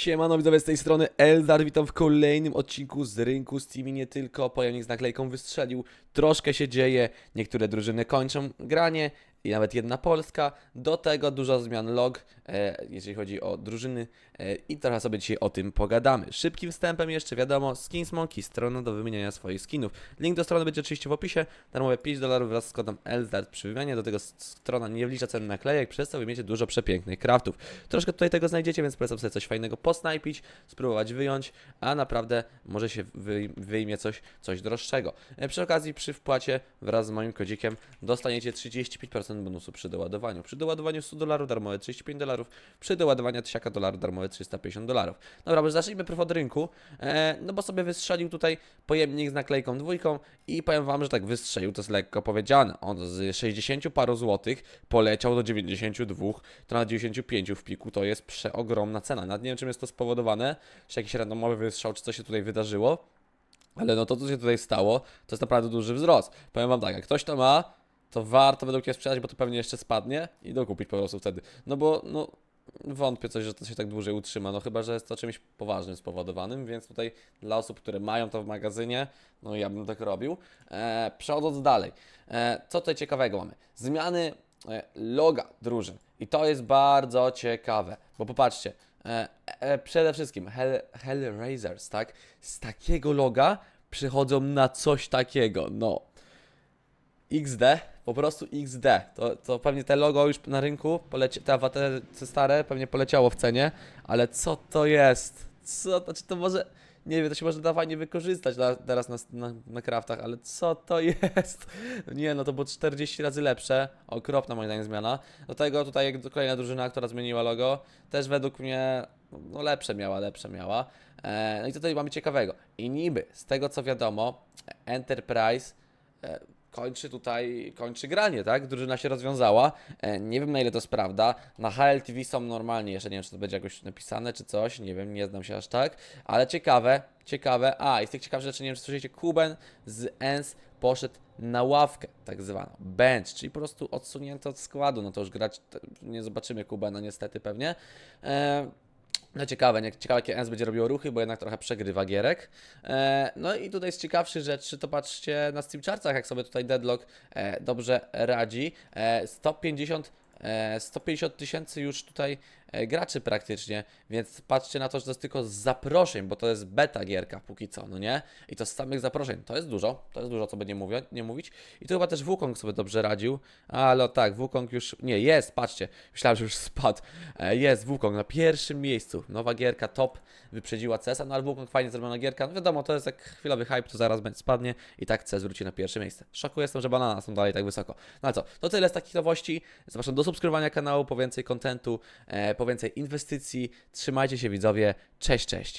Siemano widzowie z tej strony Eldar, witam w kolejnym odcinku z rynku Steam i nie tylko, pojemnik z naklejką wystrzelił, troszkę się dzieje, niektóre drużyny kończą granie i nawet jedna Polska, do tego dużo zmian log, jeżeli chodzi o drużyny e, i trochę sobie dzisiaj o tym pogadamy. Szybkim wstępem jeszcze wiadomo, Skins Monkey, strona do wymieniania swoich skinów. Link do strony będzie oczywiście w opisie, darmowe 5 dolarów wraz z kodem Eldar przy wymianie, do tego strona nie wlicza ceny naklejek, przez co wymiecie dużo przepięknych craftów. Troszkę tutaj tego znajdziecie, więc polecam sobie coś fajnego posnajpić, spróbować wyjąć, a naprawdę może się wyj- wyjmie coś, coś droższego. E, Przy okazji przy wpłacie wraz z moim kodzikiem dostaniecie 35% bonusu przy doładowaniu. Przy doładowaniu 100 dolarów darmowe 35 dolarów, przy doładowaniu 1000 dolarów darmowe 350 dolarów. Dobra, może zacznijmy praw od rynku, e, no bo sobie wystrzelił tutaj pojemnik z naklejką dwójką i powiem wam, że tak wystrzelił, to jest lekko powiedziane. On z 60 paru złotych poleciał do 92, to na 95 w piku to jest przeogromna cena. Nawet nie wiem, czym jest to spowodowane, czy jakiś randomowy wystrzał, czy coś się tutaj wydarzyło. Ale no to, co się tutaj stało, to jest naprawdę duży wzrost. Powiem wam tak, jak ktoś to ma, to warto według mnie sprzedać, bo to pewnie jeszcze spadnie i dokupić po prostu wtedy. No bo, no, wątpię coś, że to się tak dłużej utrzyma, no chyba, że jest to czymś poważnym spowodowanym, więc tutaj dla osób, które mają to w magazynie, no ja bym tak robił. E, przechodząc dalej, e, co tutaj ciekawego mamy? Zmiany e, loga drużyn i to jest bardzo ciekawe, bo popatrzcie, e, e, przede wszystkim Hell, Hellraisers, tak? Z takiego loga przychodzą na coś takiego, no. XD, po prostu XD. To, to pewnie te logo już na rynku, poleci, te awatary stare pewnie poleciało w cenie, ale co to jest? Co to, czy to może, nie wiem, to się może da fajnie wykorzystać na, teraz na, na, na craftach, ale co to jest? Nie no, to było 40 razy lepsze, okropna moim zdaniem zmiana. Do tego tutaj kolejna drużyna, która zmieniła logo, też według mnie no lepsze miała, lepsze miała. E, no i tutaj mamy ciekawego? I niby, z tego co wiadomo, Enterprise e, kończy tutaj, kończy granie, tak? Drużyna się rozwiązała. E, nie wiem na ile to jest prawda. Na HLTV są normalnie, jeszcze nie wiem czy to będzie jakoś napisane czy coś, nie wiem, nie znam się aż tak, ale ciekawe, ciekawe. A, i z tych ciekawych rzeczy, nie wiem czy słyszycie, Kuben z ENS poszedł na ławkę, tak zwaną, bench, czyli po prostu odsunięty od składu, no to już grać, nie zobaczymy Kubena niestety pewnie. E, no ciekawe, nie, ciekawe jakie ENS będzie robiło ruchy, bo jednak trochę przegrywa gierek. E, no i tutaj z ciekawszych rzeczy, to patrzcie na Steam Chartsach, jak sobie tutaj Deadlock e, dobrze radzi. E, 150 e, 150 tysięcy już tutaj e, graczy praktycznie, więc patrzcie na to, że to jest tylko z zaproszeń, bo to jest beta gierka póki co, no nie? I to z samych zaproszeń, to jest dużo, to jest dużo, co by nie, mówię, nie mówić. I tu chyba też Wukong sobie dobrze radził, ale tak, Wukong już, nie, jest, patrzcie, myślałem, że już spadł. E, Jest Wukong na pierwszym miejscu, nowa gierka top, wyprzedziła CESa, no ale Wukong fajnie zrobiona gierka, no wiadomo, to jest jak chwilowy hype, to zaraz spadnie i tak CES wróci na pierwsze miejsce. Szoku jestem, że banana są dalej tak wysoko. No co, to tyle z takich nowości, zapraszam do subskrybowania kanału po więcej kontentu, e, po więcej inwestycji, trzymajcie się widzowie, cześć, cześć.